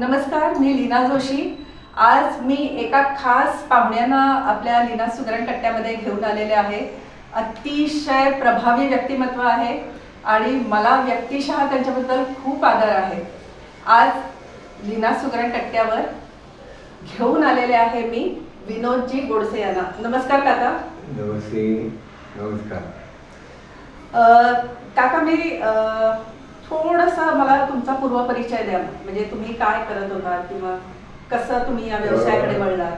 नमस्कार मी लीना जोशी. आज मी एका खास पाहुण्यांना आपल्या लीना सुगरण कट्ट्यामध्ये घेऊन आलेले आहे. अतिशय प्रभावी व्यक्तिमत्व आहे आणि मला व्यक्तिशः त्यांच्याबद्दल खूप आदर आहे. आज लीना सुगरण कट्ट्यावर घेऊन आलेले आहे मी विनोदजी गोडसे यांना. नमस्कार काका. नमस्ते. नमस्कार. काका मी थोडंसं मला तुमचा पूर्वपरिचय द्या. म्हणजे तुम्ही काय करत होता किंवा कसं तुम्ही या व्यवसायाकडे वळलात?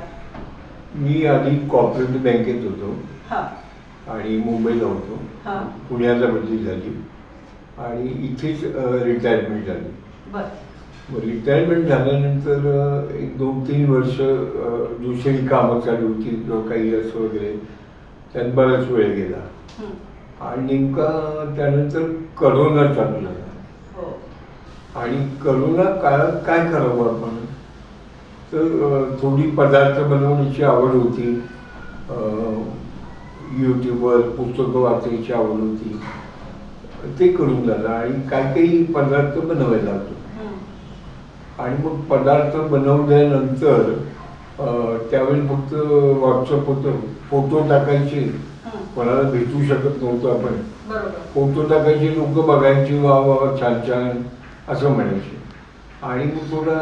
मी आधी कॉर्पोरेट बँकेत होतो. हा. आणि मुंबईला होतो. हा. पुण्याला बदली झाली. आणि इथेच रिटायरमेंट झाली. रिटायरमेंट झाल्यानंतर एक दोन तीन वर्ष दुसरी कामं चालू होती. किंवा काही असं वगैरे त्यात बराच वेळ गेला. आणि नेमका त्यानंतर करोना चालू झाला. आणि करोना काळात काय करावं आपण? तर थोडी पदार्थ बनवण्याची आवड होती. यूट्यूबवर पुस्तकं वाचायची आवड होती. ते करून झालं आणि काही काही पदार्थ बनवायला लागतो. आणि मग पदार्थ बनवल्यानंतर त्यावेळी फक्त व्हॉट्सअप होतं. फोटो टाकायचे. कोणाला भेटू शकत नव्हतो आपण. फोटो टाकायचे लोक बघायची वा वा छान छान. असं म्हणायचे. आणि मग थोडा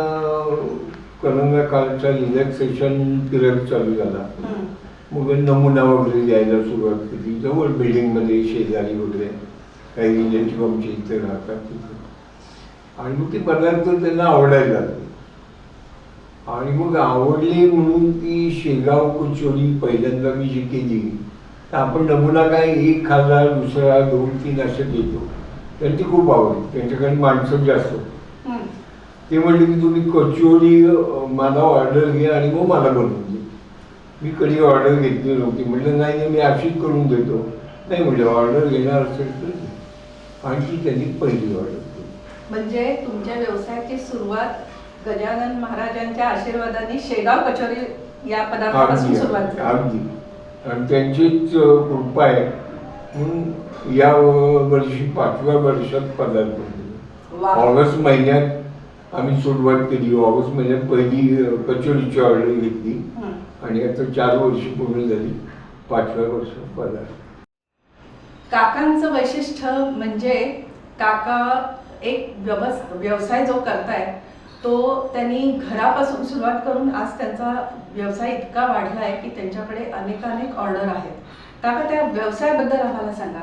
करोना काळचा रिलॅक्सेशन पिरियड चालू झाला. मग नमुना वगैरे द्यायला सुरुवात केली. जवळ बिल्डिंगमध्ये शेजारी वगैरे काही रिलेटिव्ह आमच्या इथे राहतात तिथे. आणि मग ते पदार्थ त्यांना आवडायला लागले. आणि मग आवडले म्हणून ती शेगाव कचोरी पहिल्यांदा मी जी केली तर आपण नमुना काय एक खाल्ला दुसरा दोन तीन असे देतो. तर ती खूप आवडली त्यांच्याकडे माणसं जास्त. ते म्हणले की तुम्ही कचोरी मला ऑर्डर घ्या आणि मग मला बनवून दे. मी कधी ऑर्डर घेतली नव्हती. म्हटलं नाही नाही मी अशीच करून देतो. नाही म्हणजे ऑर्डर घेणार असेल तर घे. आणि ती त्यांनी पहिली ऑर्डर म्हणजे तुमच्या व्यवसायाची सुरुवात गजानन महाराजांच्या आशीर्वादाने शेगाव कचोरी या पदार्थापासून सुरुवात अगदी. आणि त्यांचीच कृपा आहे म्हणून या वर्षी पाचव्या वर्षात पदार्पण ऑगस्ट महिन्यात आम्ही सुरुवात केली. ऑगस्ट महिन्यात पहिली कचोरीची ऑर्डर घेतली. आणि आता चार वर्ष पूर्ण झाली. पाचव्या वर्षात पदार्थ काकांचं वैशिष्ट्य म्हणजे काका एक व्यवस व्यवसाय जो करताय तो त्यांनी घरापासून सुरुवात करून आज त्यांचा व्यवसाय इतका वाढला आहे की त्यांच्याकडे अनेकानेक ऑर्डर आहेत. काका त्या व्यवसायाबद्दल आम्हाला सांगा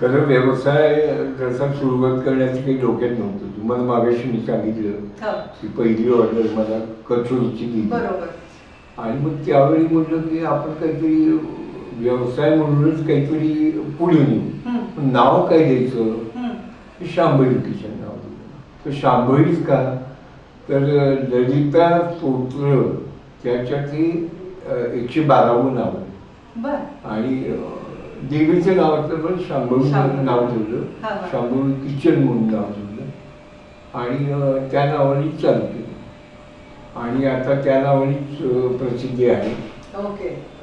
खरं व्यवसाय जसा सुरुवात करण्याचं काही डोक्यात नव्हतं. तुम्हाला मागाशी मी सांगितलं हो, की पहिली ऑर्डर मला कचोरीची दिली. बरोबर. आणि मग त्यावेळी म्हटलं की आपण काहीतरी व्यवसाय म्हणूनच काहीतरी पुढे नेऊ. नाव काय द्यायचं? शांभरी किचन नाव दिलं. तर शांभरीच का? तर ललिता स्तोत्र त्याच्यात अं, एकशे बारावं नाव. बर. आणि अं, देवीचं नाव असतं पण शांभवी. नाव ठेवलं. शांभवी किचन म्हणून नाव ठेवलं. आणि त्या नावाने चालू केलं. आणि आता त्या नावानेच प्रसिद्धी आहे. ओके.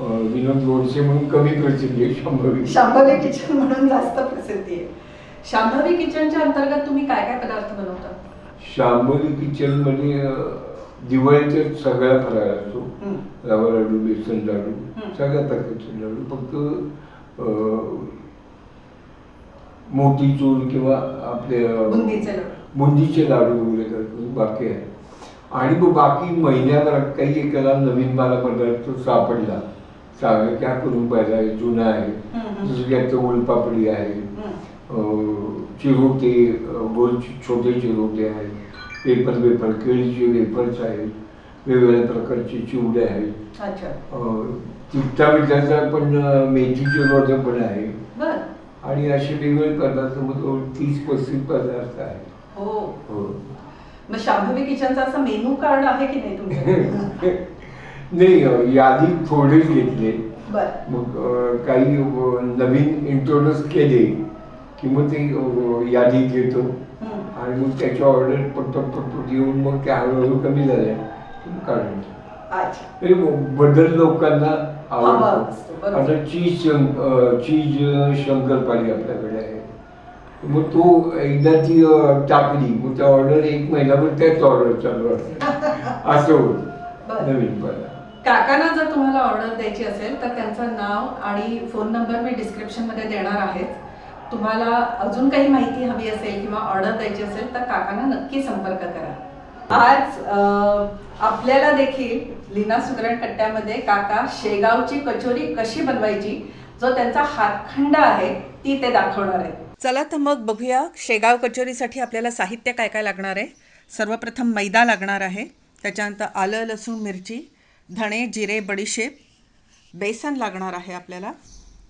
विनोद गोडसे म्हणून कमी प्रसिद्धी आहे शांभवी शांभवी किचन म्हणून जास्त प्रसिद्धी आहे. शांभवी किचनच्या अंतर्गत तुम्ही काय काय पदार्थ बनवता? शांभवी किचनमध्ये अं, दिवाळीच्या सगळ्या फराळ असतो. रवा लाडू बेसन लाडू. सगळ्या प्रकारचे लाडू. फक्त मोतीचूर किंवा आपले बुंदीचे लाडू. वगैरे करतो. बाकी आहे. आणि मग बाकी महिन्याभरात काही एकाला नवीन मला पदार्थ सापडला चांगला क्या करून पाहिजे आहे जुना आहे. जसं की आता गोलपापडी आहे. चिरोटे गोल छोटे चिरोटे आहेत पेपर वेपर केळीचे वेफर्स आहेत. वेगवेगळ्या प्रकारचे चिवडे आहेत. तिखटा मिठाचा पण मेथीचे रोड पण आहे. आणि असे वेगवेगळे पदार्थ मग तीस पस्तीस पदार्थ आहेत. हो. हो. मग शांभवी किचनचा असं मेनू कार्ड आहे की नाही तुमच्याकडे? नाही यादी थोडेच घेतले. मग काही नवीन इंट्रोड्यूस केले की मग ते यादी घेतो. आणि मग त्याच्या ऑर्डर पटपट येऊन मग त्या हळूहळू कमी झाल्या. काढून तरी बदल लोकांना आवडतो. आता चीज चीज शंकरपाळी आपल्याकडे आहे. मग तो एकदा ती टाकली मग त्या ऑर्डर एक महिनाभर त्याच ऑर्डर चालू असतं. असं होतं. नवीन पदा काकांना जर तुम्हाला ऑर्डर द्यायची असेल तर त्यांचं नाव आणि फोन नंबर मी डिस्क्रिप्शनमध्ये देणार आहे. तुम्हाला अजून काही माहिती हवी असेल किंवा ऑर्डर द्यायची असेल तर काकांना नक्की संपर्क करा. आज आपल्याला देखील लीना सुगरण कट्ट्यामध्ये काका शेगावची कचोरी कशी बनवायची जो त्यांचा हातखंड आहे ती ते दाखवणार आहेत. चला तर मग बघूया शेगाव कचोरीसाठी आपल्याला साहित्य काय काय लागणार आहे. सर्वप्रथम मैदा लागणार आहे. त्याच्यानंतर आलं लसूण मिरची धणे जिरे बडीशेप बेसन लागणार आहे आपल्याला.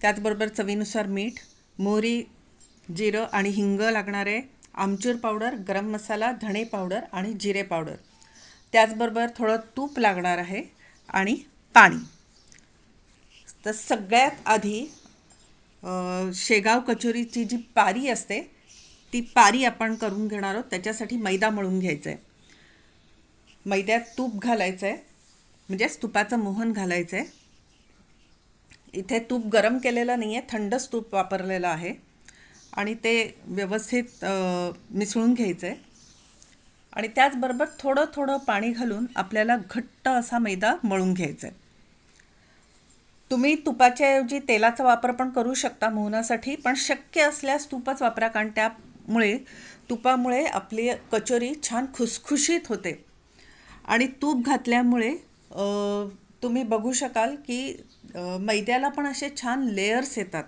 त्याचबरोबर चवीनुसार मीठ मोहरी जिरं आणि हिंग लागणार आहे आमचूर पावडर गरम मसाला धणे पावडर आणि जिरे पावडर. त्याचबरोबर थोडं तूप लागणार आहे आणि पाणी. तर सगळ्यात आधी शेगाव कचोरीची जी पारी असते ती पारी आपण करून घेणार आहोत. त्याच्यासाठी मैदा मळून घ्यायचा आहे मैद्यात तूप घालायचं आहे म्हणजेच तुपाचं मोहन घालायचं आहे इथे तूप गरम केलेलं नाही आहे थंडच तूप वापरलेलं आहे. आणि ते व्यवस्थित मिसळून घ्यायचं आहे आणि त्याचबरोबर थोडं थोडं पाणी घालून आपल्याला घट्ट असा मैदा मळून घ्यायचा आहे तुम्ही तुपाच्याऐवजी तेलाचा वापर पण करू शकता मोहनासाठी पण शक्य असल्यास तुपच वापरा कारण त्यामुळे तुपामुळे आपली कचोरी छान खुसखुशीत होते. आणि तूप घातल्यामुळे तुम्ही बघू शकाल की मैद्याला पण असे छान लेयर्स येतात.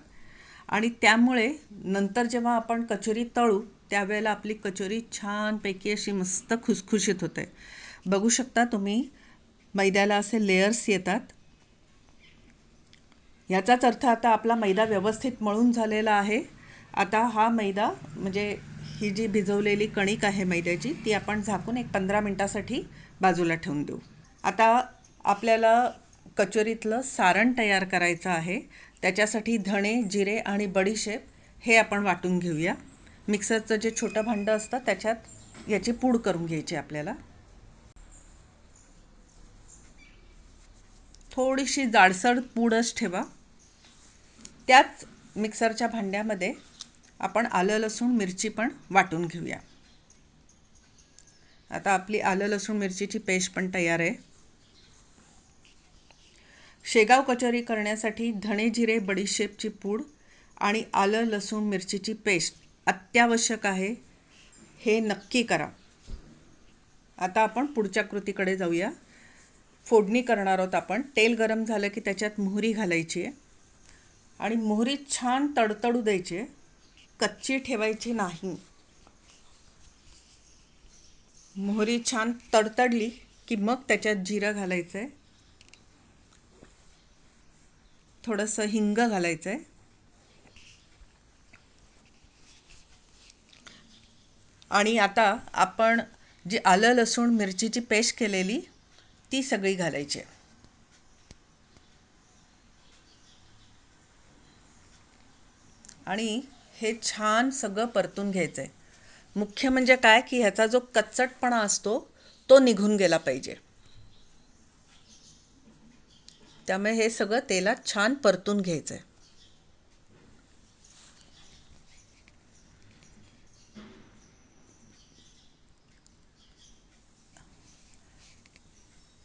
आणि त्यामुळे नंतर जेव्हा आपण कचोरी तळू त्यावेळेला आपली कचोरी छानपैकी अशी मस्त खुसखुशीत होते. बघू शकता तुम्ही मैद्याला असे लेयर्स येतात. ह्याचाच अर्थ आता आपला मैदा व्यवस्थित मळून झालेला आहे. आता हा मैदा म्हणजे ही जी भिजवलेली कणिक आहे मैद्याची ती आपण झाकून एक पंधरा मिनटासाठी बाजूला ठेवून देऊ. आता आपल्याला कचोरीतलं सारण तयार करायचं आहे. त्याच्यासाठी धणे जिरे आणि बडीशेप हे आपण वाटून घेऊया. मिक्सरचं जे छोटं भांडं असतं त्याच्यात याची पूड करून घ्यायची आपल्याला. थोडीशी जाडसर पूडच ठेवा. त्याच मिक्सरच्या भांड्यामध्ये आपण आलं लसूण मिरची पण वाटून घेऊया. आता आपली आलं लसूण मिरचीची पेस्ट पण तयार आहे. शेगाव कचोरी करण्यासाठी धणे जिरे बडीशेपची पूड आणि आलं लसूण मिरचीची पेस्ट अत्यावश्यक आहे हे नक्की करा. आता आपण पुढच्या कृतीकडे जाऊया. फोडणी करणार आहोत आपण. तेल गरम झालं की त्याच्यात मोहरी घालायची आहे. आणि मोहरी छान तडतडू द्यायची आहे. कच्ची ठेवायची नाही. मोहरी छान तडतडली की मग त्याच्यात जिरं घालायचं आहे थोडंसं हिंग घालायचं आहे आणि आता आपण जी आलं लसूण मिरचीची पेस्ट केलेली ती सगळी घालायची आहे. आणि हे छान सगळं परतून घ्यायचं आहे मुख्य म्हणजे काय? की ह्याचा जो कच्चटपणा असतो तो निघून गेला पाहिजे. त्यामुळे हे सगळं तेलात छान परतून घ्यायचं आहे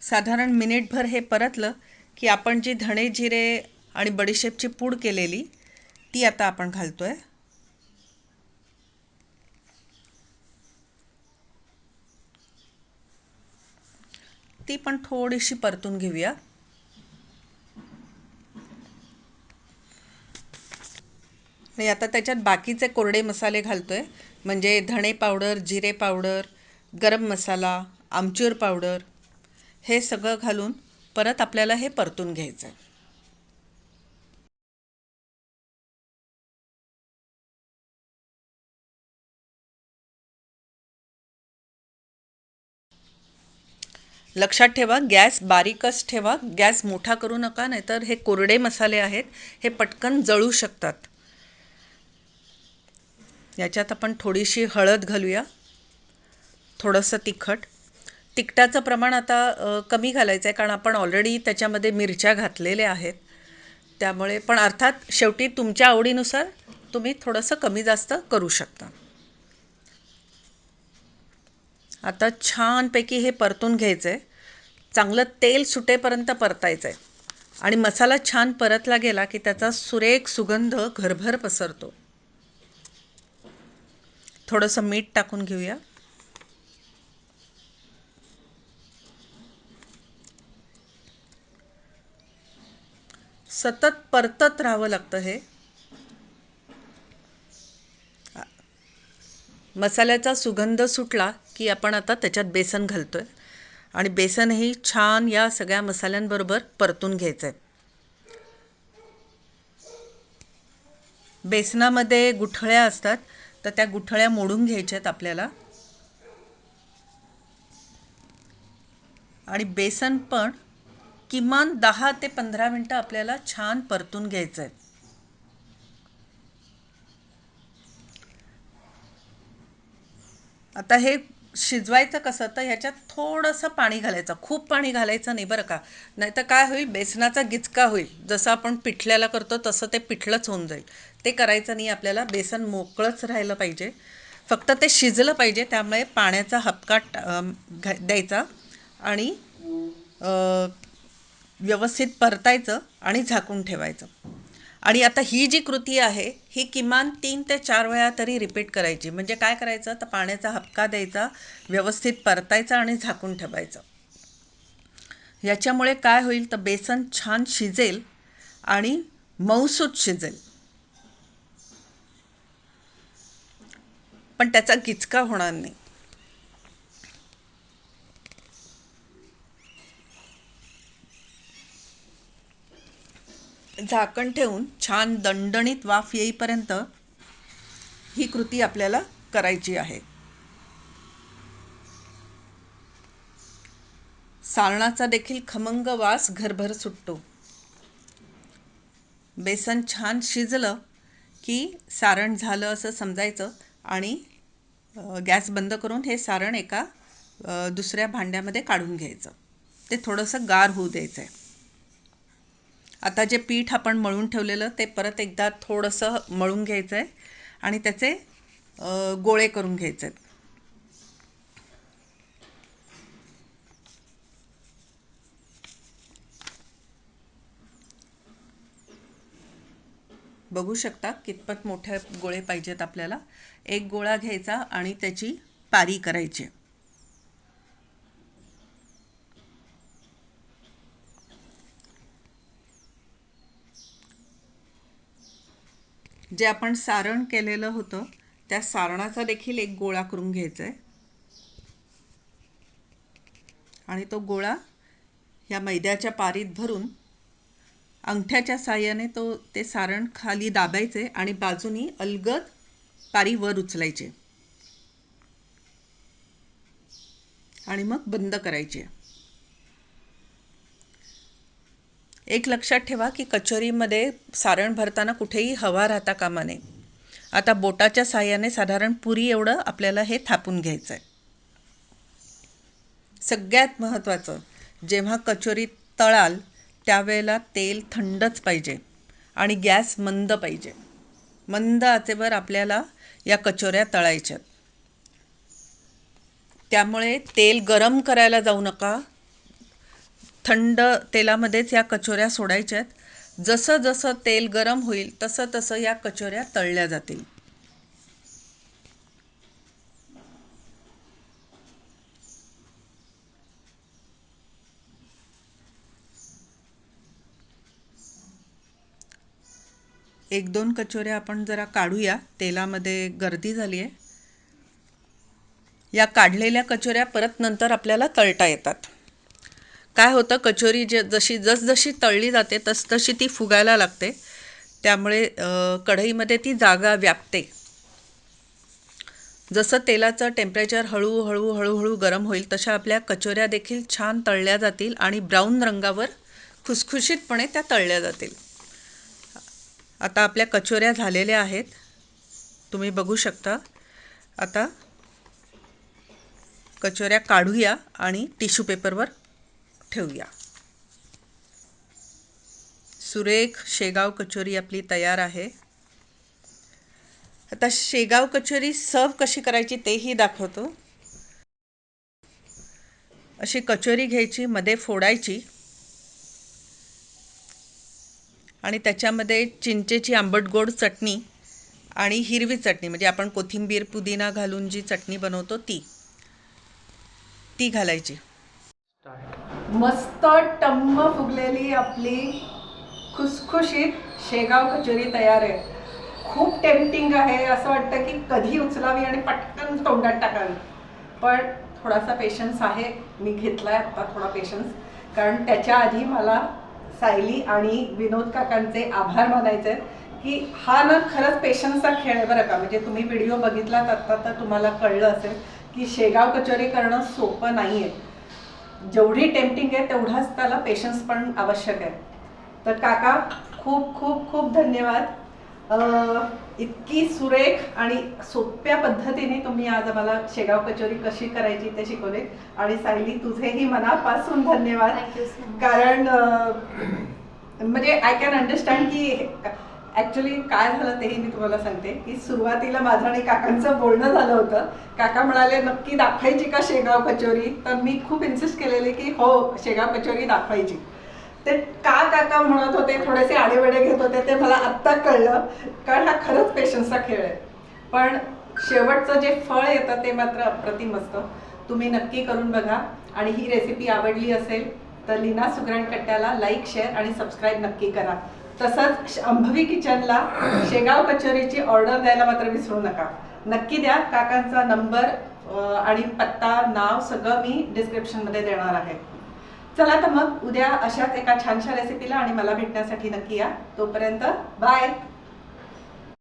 साधारण मिनिटभर हे परतलं की आपण जी धणे जिरे आणि बडीशेपची पूड केलेली ती आता आपण घालतोय. ती पण थोडीशी परतून घेऊया. आणि आता त्याच्यात बाकीचे कोरडे मसाले घालतोय. म्हणजे धणे पावडर जिरे पावडर गरम मसाला आमचूर पावडर हे सगळं घालून परत आपल्याला हे परतून घ्यायचं आहे लक्षात ठेवा गॅस बारीकच ठेवा. गॅस मोठा करू नका नाहीतर हे कोरडे मसाले आहेत हे पटकन जळू शकतात. याच्यात आपण थोडीशी हळद घालूया. थोडंसं तिखट. तिखटाचं प्रमाण आता कमी घालायचं आहे कारण आपण ऑलरेडी त्याच्यामध्ये मिरच्या घातलेल्या आहेत. त्यामुळे पण अर्थात शेवटी तुमच्या आवडीनुसार तुम्ही थोडंसं कमी जास्त करू शकता. आता छानपैकी हे परतून घ्यायचं आहे चांगलं तेल सुटेपर्यंत परतायचं आहे आणि मसाला छान परतला गेला की त्याचा सुरेख सुगंध घरभर पसरतो. थोडंसं मीठ टाकून घेऊया. सतत परतत राहावं लागतं हे. मसाल्याचा सुगंध सुटला की आपण आता त्याच्यात बेसन घालतोय. आणि बेसनही छान या सगळ्या मसाल्यांबरोबर परतून घ्यायचं आहे बेसनामध्ये गुठळ्या असतात. तर त्या गुठळ्या मोडून घ्यायच्या आहेत आपल्याला. आणि बेसन पण किमान दहा ते पंधरा मिनटं आपल्याला छान परतून घ्यायचं आहे आता हे शिजवायचं कसं तर ह्याच्यात थोडंसं पाणी घालायचं. खूप पाणी घालायचं नाही बरं का. नाही तर काय होईल बेसनाचा गिचका होईल. जसं आपण पिठल्याला करतो तसं ते पिठलंच होऊन जाईल. ते करायचं नाही आपल्याला. बेसन मोकळंच राहिलं पाहिजे. फक्त ते शिजलं पाहिजे त्यामुळे पाण्याचा हपका टा- घा- द्यायचा आणि व्यवस्थित परतायचं आणि झाकून ठेवायचं. आणि आता ही जी कृती आहे ही किमान तीन ते चार वेळा तरी रिपीट करायची. म्हणजे काय करायचं? तर पाण्याचा हपका द्यायचा व्यवस्थित परतायचा आणि झाकून ठेवायचं. याच्यामुळे काय होईल? तर बेसन छान शिजेल आणि मऊसूत शिजेल. पण त्याचा गिचका होणार नाही. झाकण ठेवून छान दणदणीत वाफ येईपर्यंत ही कृती आपल्याला करायची आहे. सारणाचा देखील खमंग वास घरभर सुटतो. बेसन छान शिजलं की सारण झालं असं समजायचं आणि गॅस बंद करून हे सारण एका दुसऱ्या भांड्यामध्ये काढून घ्यायचं. ते थोडंसं गार होऊ द्यायचं आहे आता जे पीठ आपण मळून ठेवलेलं ते परत एकदा थोडंसं मळून घ्यायचं आहे आणि त्याचे गोळे करून घ्यायचे आहेत बघू शकता कितपत मोठे गोळे पाहिजेत आपल्याला. एक गोळा घ्यायचा आणि त्याची पारी करायची. जे आपण सारण केलेलं होतं त्या सारणाचा देखील एक गोळा करून घ्यायचा आहे आणि तो गोळा ह्या मैद्याच्या पारीत भरून अंगठ्याच्या साह्याने तो ते सारण खाली दाबायचे आणि बाजूनी अलगद पारी वर उचलायचे. आणि मग बंद करायचे. एक लक्षात ठेवा की कचोरीमध्ये सारण भरताना कुठेही हवा राहता कामा नये. आता बोटाच्या साह्याने साधारण पुरी एवढं आपल्याला हे थापून घ्यायचं आहे सगळ्यात महत्त्वाचं जेव्हा कचोरी तळाल त्यावेळेला तेल थंडच पाहिजे आणि गॅस मंद पाहिजे. मंद आचेवर आपल्याला या कचोऱ्या तळायच्यात. त्यामुळे तेल गरम करायला जाऊ नका थंड तेलामध्येच या कचोऱ्या सोडायच्या आहेत. जसं जसं तेल गरम होईल तसं तसं या कचोऱ्या तळल्या जातील. एक दोन कचोऱ्या आपण जरा काढूया. तेलामध्ये गर्दी झाली आहे. या काढलेल्या कचोऱ्या परत नंतर आपल्याला तळता येतात. काय होतं कचोरी ज जशी जसजशी तळली जाते तसतशी ती फुगायला लागते. त्यामुळे कढईमध्ये ती जागा व्यापते. जसं तेलाचं टेम्परेचर हळूहळू हळूहळू गरम होईल तशा आपल्या कचोऱ्या देखील छान तळल्या जातील आणि ब्राऊन रंगावर खुसखुशीतपणे त्या तळल्या जातील. आता आपल्या कचोऱ्या झालेल्या आहेत. तुम्ही बघू शकता. आता कचोऱ्या काढूया आणि टिश्यू पेपरवर ठेवूया. सुरेख शेगाव कचोरी आपली तयार आहे. आता शेगाव कचोरी सर्व कशी करायची तेही दाखवतो. अशी कचोरी घ्यायची मध्ये फोडायची. आणि त्याच्यामध्ये चिंचेची आंबट गोड चटणी आणि हिरवी चटणी म्हणजे आपण कोथिंबीर पुदिना घालून जी चटणी बनवतो ती ती घालायची. मस्त टम्म फुगलेली आपली खुसखुशीत शेगाव कचोरी तयार आहे. खूप टेम्पटिंग आहे. असं वाटतं की कधी उचलावी आणि पटकन तोंडात टाकावी. पण थोडासा पेशन्स आहे. मी घेतला आहे आता थोडा पेशन्स कारण त्याच्या आधी मला सायली आणि विनोद काकांचे आभार मानायचे आहेत की हा ना खरंच पेशन्सचा खेळ आहे बरं का. म्हणजे तुम्ही व्हिडिओ बघितलात आत्ता तर तुम्हाला कळलं असेल की शेगाव कचोरी करणं सोपं नाही आहे जेवढी टेम्पटिंग आहे तेवढाच त्याला पेशन्स पण आवश्यक आहे. तर काका खूप खूप खूप धन्यवाद. इतकी सुरेख आणि सोप्या पद्धतीने तुम्ही आज आम्हाला शेगाव कचोरी कशी करायची ते शिकवले. आणि सायली तुझेही मनापासून धन्यवाद. कारण म्हणजे आय कॅन अंडरस्टँड की ॲक्च्युली काय झालं तेही मी तुम्हाला सांगते. की सुरुवातीला माझं आणि काकांचं बोलणं झालं होतं. काका म्हणाले नक्की दाखवायची का शेगाव कचोरी? तर मी खूप इन्सिस्ट केलेले की हो शेगाव कचोरी दाखवायची. ते का काका म्हणत होते थोडेसे आडेवेडे घेत होते ते मला आत्ता कळलं. कारण हा खरंच पेशन्सचा खेळ आहे. पण शेवटचं जे फळ येतं ते मात्र अप्रतिम असतं. तुम्ही नक्की करून बघा. आणि ही रेसिपी आवडली असेल तर लीना सुगरण कट्ट्याला लाईक शेअर आणि सबस्क्राईब नक्की करा. तसंच अंभवी किचनला शेगाव कचोरीची ऑर्डर द्यायला मात्र विसरू नका. नक्की द्या. काकांचा नंबर आणि पत्ता नाव सगळं मी डिस्क्रिप्शनमध्ये देणार आहे. चला तर मग उद्या अशाच एका छानशा रेसिपीला आणि मला भेटण्यासाठी नक्की या. तोपर्यंत बाय!